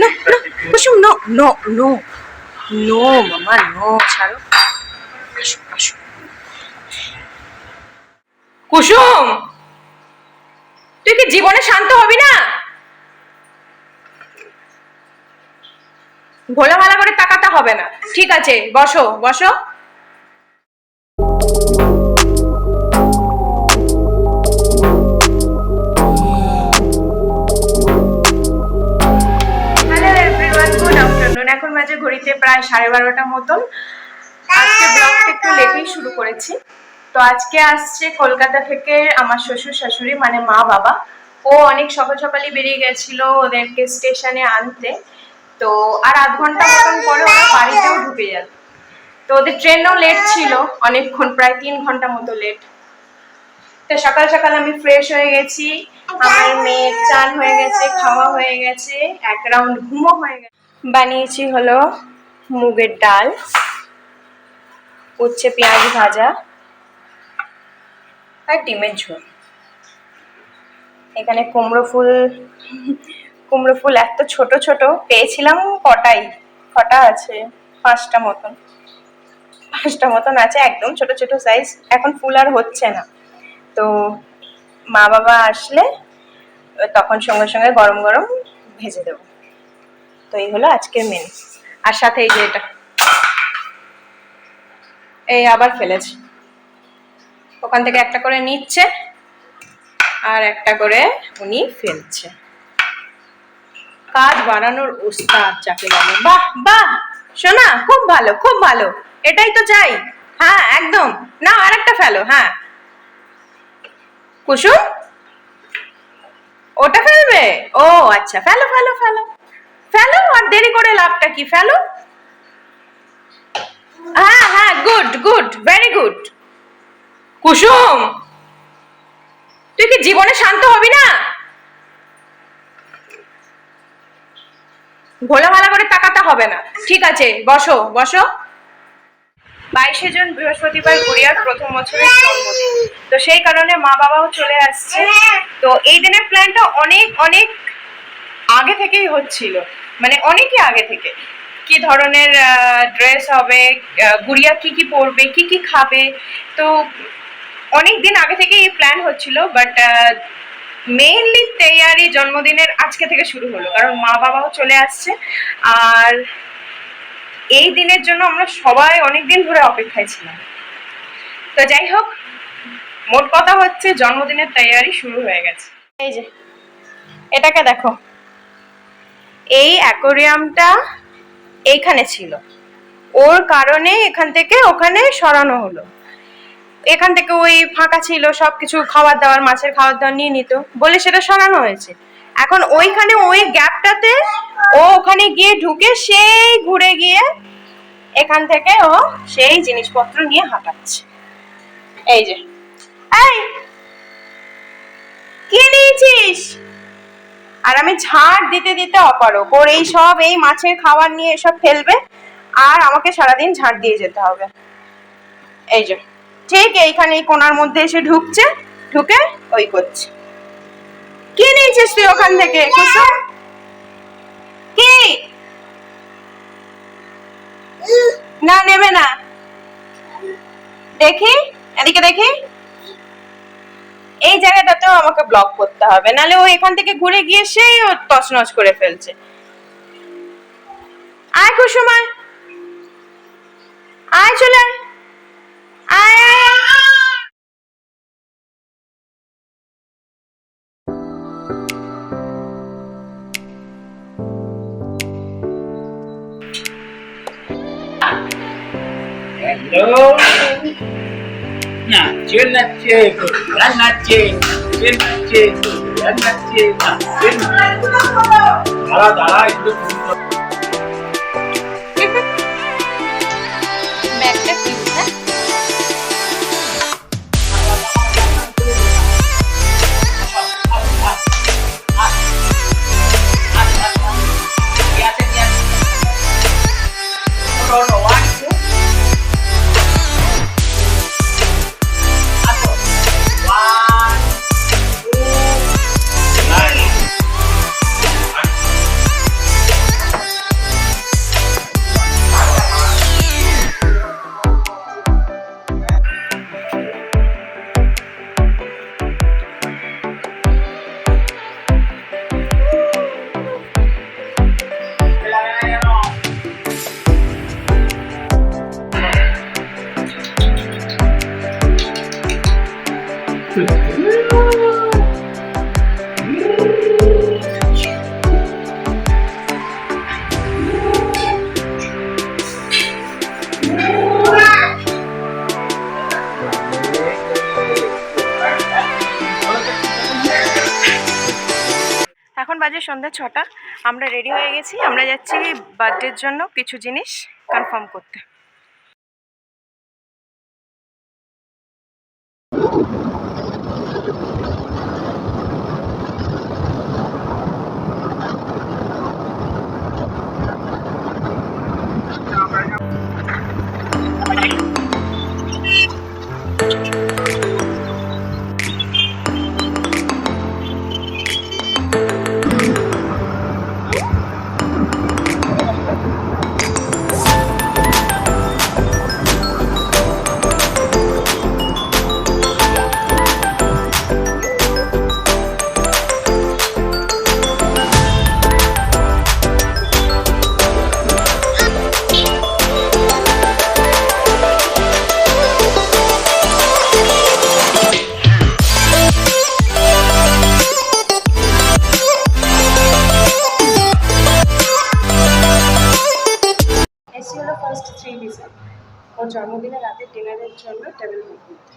No, 8:30 no. Kusum no no no no মামা no ছাড়ো আসো আসো কুসুম তুই কি জীবনে শান্ত হবি না? ভোলা ভালা করে তাকাতে হবে না। ঠিক আছে বসো বসো। বাজে ঘড়িতে প্রায় সাড়ে বারোটা মতন। আজকে ব্লগটা একটু লেটেই শুরু করেছি। তো আজকে আসছে কলকাতা থেকে আমার শ্বশুর শাশুড়ি মানে মা বাবা। ও অনেক সকাল সকালই বেরিয়ে গেছিল ওদেরকে স্টেশনে আনতে। তো আর আধ ঘণ্টা মতন পরে ওরা বাড়িতেও ঢুকে যাবে তো ওদের ট্রেনও লেট ছিল, অনেকক্ষণ, প্রায় তিন ঘণ্টা মতো লেট তো সকাল সকাল আমি ফ্রেশ হয়ে গেছি। আমার মেয়ের চান হয়ে গেছে, খাওয়া হয়ে গেছে, এক রাউন্ড ঘুমো হয়ে গেছে। বানিয়েছি হলো মুগের ডাল, উচ্ছে পেঁয়াজ ভাজা আর ডিমের ঝোল। এখানে কুমড়ো ফুল কুমড়ো ফুল এত ছোট ছোট, পেয়েছিলাম কটাই? কটা আছে? পাঁচটা মতন। পাঁচটা মতন আছে, একদম ছোট ছোট সাইজ এখন ফুল আর হচ্ছে না। তো মা বাবা আসলে তখন সঙ্গে সঙ্গে গরম গরম ভেজে দেবো। এই হলো আজকের মেনু আর সাথে এই যে এটা। এই আবার ফেলেছে। ওখান থেকে একটা করে নিচ্ছে, আর একটা করে উনি ফেলছে। কাজ বাড়ানোর উস্তাদ যাকে বলে বাহ বাহ! শোনা খুব ভালো খুব ভালো। এটাই তো চাই। হ্যাঁ একদম। না, আরেকটা ফেলো হ্যাঁ। কুসুম? ওটা ফেলবে? ও আচ্ছা ফেলো ফেলো ফেলো। ফেলো? আর দেরি করে লাভটা কি? ফেলো? হ্যাঁ হ্যাঁ good good very good Kusum, তুই কি জীবনে শান্ত হবি না? ভোলা ভালা করে তাকাতে হবে না। ঠিক আছে, বসো বসো। বাইশে জুন বৃহস্পতিবার গুড়িয়ার প্রথম বছরের জন্মদিন। তো সেই কারণে মা বাবাও চলে আসছে। তো এই দিনের প্ল্যানটা অনেক অনেক আগে থেকেই হচ্ছিল। মানে অনেকই আগে থেকে। কি ধরনের ড্রেস হবে গুড়িয়া কি কি পরবে, কি কি খাবে, তো অনেক দিন আগে থেকে এই প্ল্যান হচ্ছিল বাট মেইনলি তেয়ারি জন্মদিনের আজকে থেকে শুরু হলো, কারণ মা বাবাও চলে আসছে। আর এই দিনের জন্য আমরা সবাই অনেক দিন ধরে অপেক্ষায় ছিলাম। তো যাই হোক, মোট কথা হচ্ছে জন্মদিনের তৈয়ারি শুরু হয়ে গেছে। এই যে, এটাকে দেখো। এই অ্যাকোরিয়ামটা এইখানে ছিল। ওর কারণে এখান থেকে ওখানে সরানো হলো। এখান থেকে ওই ফাঁকা ছিল, সবকিছু খাবার দাবার মাছের খাবার দাবার নিয়ে নিত বলে সেটা সরানো হয়েছে। এখন ওইখানে ওই গ্যাপটাতে ও ওখানে গিয়ে ঢুকে সেই ঘুরে গিয়ে এখান থেকে ও সেই জিনিসপত্র নিয়ে হাঁটাচ্ছে। এই যে। এই! কি নিয়েছিস? আর আমি ঝাড় দিতে দিতে অপারক ওর এই সব, এই মাছের খাবার নিয়ে এসব ফেলবে আর আমাকে সারাদিন ঝাড় দিয়ে যেতে হবে। এই যে, ঠিক এইখানে এই কোনার মধ্যে এসে ঢুকছে, ঢুকে ওই করছে। কি নিয়েছিস তুই ওখান থেকে কি? না, নেবে না। দেখি, এদিকে দেখি। এই জায়গাটাতেও আমাকে ব্লক করতে হবে। নালে ও এখান থেকে ঘুরে গিয়ে সেই ও তছনছ করে ফেলছে। আয় কুসুম। আয় চলে আয়। আয় আয়। হ্যালো নাচছে ঘোড়া নাচছে নাচছে নাচছে ঘোড়া নাচছে নাচছে দাঁড়া দাঁড়া একটু ছটা। আমরা রেডি হয়ে গেছি। আমরা যাচ্ছি বার্থডের জন্য কিছু জিনিস কনফার্ম করতে। ফার্স্ট থ্রি ডিসেম্বর ওর জন্মদিনে রাতে ডিনারের জন্য টেবিল বুক করতে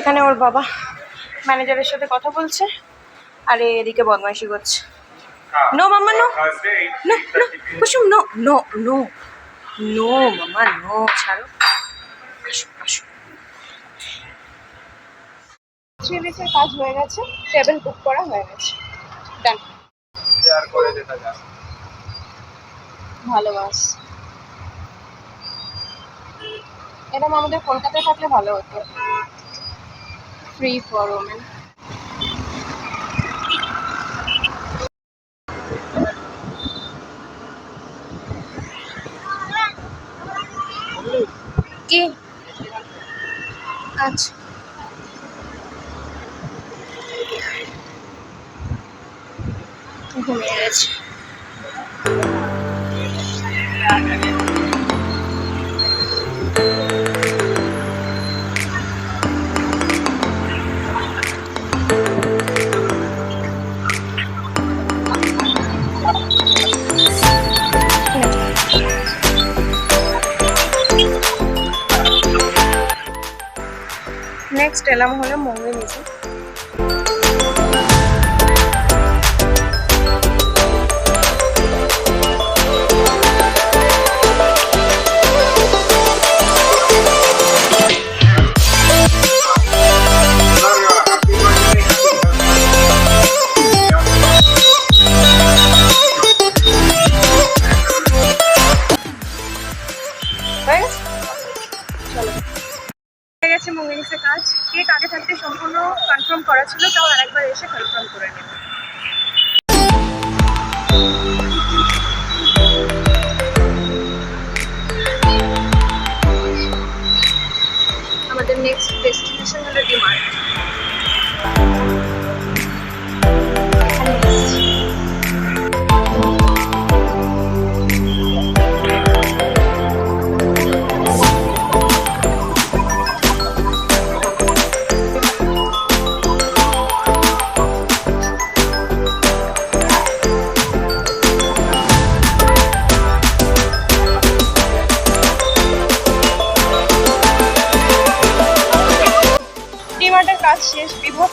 এখানে ওর বাবা ম্যানেজারের সাথে কথা বলছে, আর এদিকে বদমাইশি করছে। No mamma no no no Kusum no no no no মামা নো ছাড়ো আসো আসো থ্রি কাজ হয়ে গেছে। টেবিল বুক করা হয়ে গেছে। ডান শেয়ার করে যেতে যা ভালোবাস এরকম আমাদের কলকাতায় থাকলে ভালো হতো। ফ্রি ফর ওমেন আচ্ছা ঘুমিয়ে গেছে। এলাম হলো মঙ্গল নিচে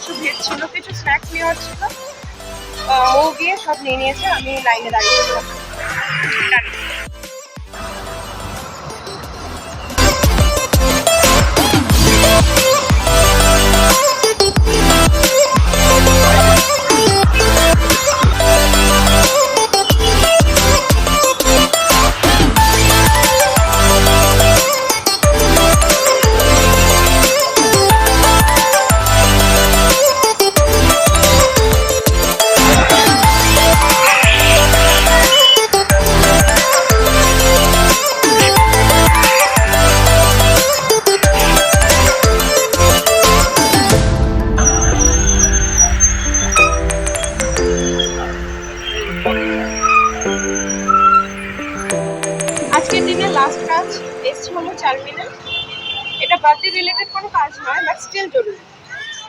শেষ ভেদ ছিল কিছু স্ন্যাক্স নেওয়ার ছিল। ও গিয়ে সব নিয়ে নিয়েছে, আমি লাইনে দাঁড়িয়েছিলাম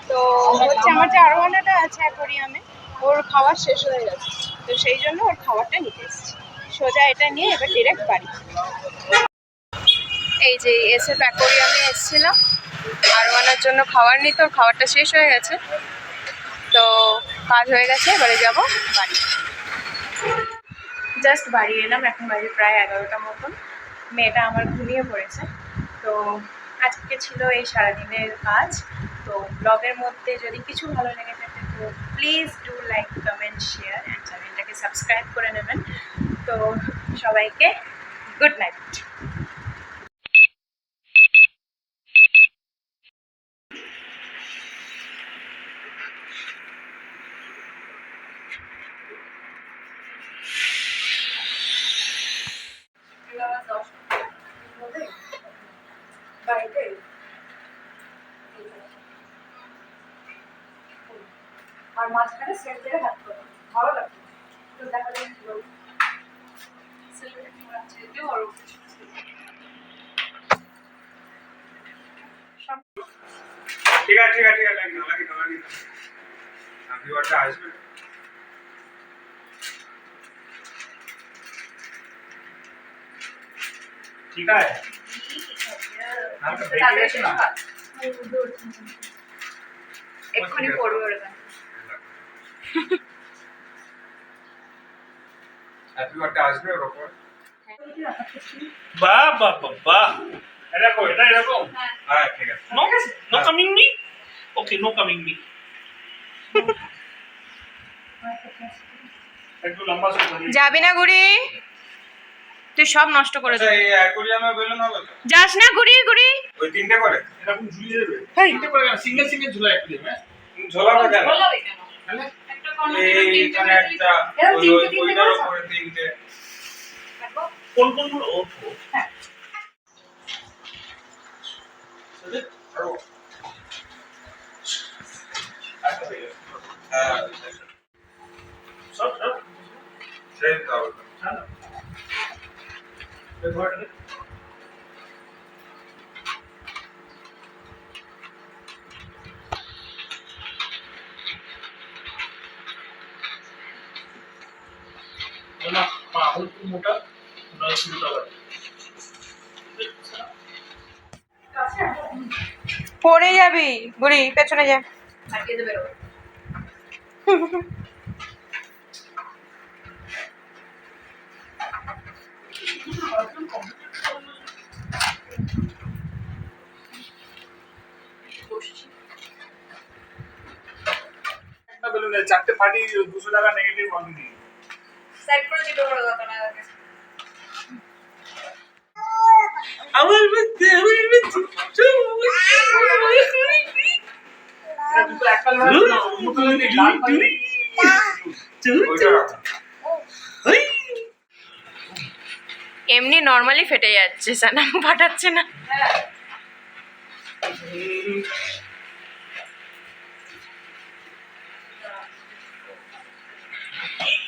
তো হচ্ছে আমার যে আরোয়ানাটা আছে অ্যাকোরিয়ামে, ওর খাবার শেষ হয়ে গেছে। তো সেই জন্য ওর খাবারটা নিতে এসেছি। সোজা এটা নিয়ে এবার ডিরেক্ট বাড়ি। এই যে এসএফ অ্যাকোরিয়ামে এসেছিলাম। আরোয়ানার জন্য খাবার নিতে ওর খাবারটা শেষ হয়ে গেছে। তো কাজ হয়ে গেছে, এবারে যাব বাড়ি। জাস্ট বাড়ি এলাম, এখন বাজে প্রায় এগারোটা মতন। মেয়েটা আমার ঘুমিয়ে পড়েছে। তো আজকে ছিল এই সারাদিনের কাজ। তো ব্লগের মধ্যে যদি কিছু ভালো লেগে থাকে, তো please do like comment share and চ্যানেলটাকে সাবস্ক্রাইব করে নেবেন। তো সবাইকে গুড নাইট বাড়িতে আর মাঝখানে সেট দিয়ে হাত করো ভালো লাগবে। তো দেখা যাবে কি বলব ঠিক আছে ঠিক আছে ঠিক আছে লাগি না লাগি না লাগি না আপনি ওটা এক্ষুনি পড়বে ওরা হ্যাপি বার্থডে আসবে ওর ওপর বাহ বাহ বাহ বাহ এরকম এটা এরকম? হ্যাঁ। ঠিক আছে। No, no coming me. Okay, no coming me. একটু লম্বা যাবি না গুড়ি তুই সব নষ্ট করে আচ্ছা দিবি এই অ্যাকোরিয়ামে বেলুন হবে যাস না গুড়ি গুড়ি ওই তিনটে করে? এরকম ঝুলিয়ে দেবে? হেই। তিনটে করে সিঙ্গেল সিঙ্গেল ঝুলা কেন? হ্যাঁ এইখানে একটা ওই ওই ওইটার উপরে তিনটে। কোন কোনগুলো ও ও। হ্যাঁ। আরও। হ্যাঁ সব সব। সেই তো হবে। হ্যাঁ এই ধরে নে। না পা একটু মোটা না শুরুটা বাড়ে পড়ে যাবি বুড়ি পেছনে যা। চারটে ফাটি দুশো টাকা নেগেটিভ আমি এমনি নর্মালি ফেটে যাচ্ছে সানাম ফাটাচ্ছে না ওখানেও দিতে হবে, এখানেও দিতে হবে।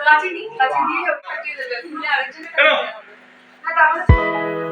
কাছে নি কাছে দিয়ে খুলে আরেকজনের তারপরে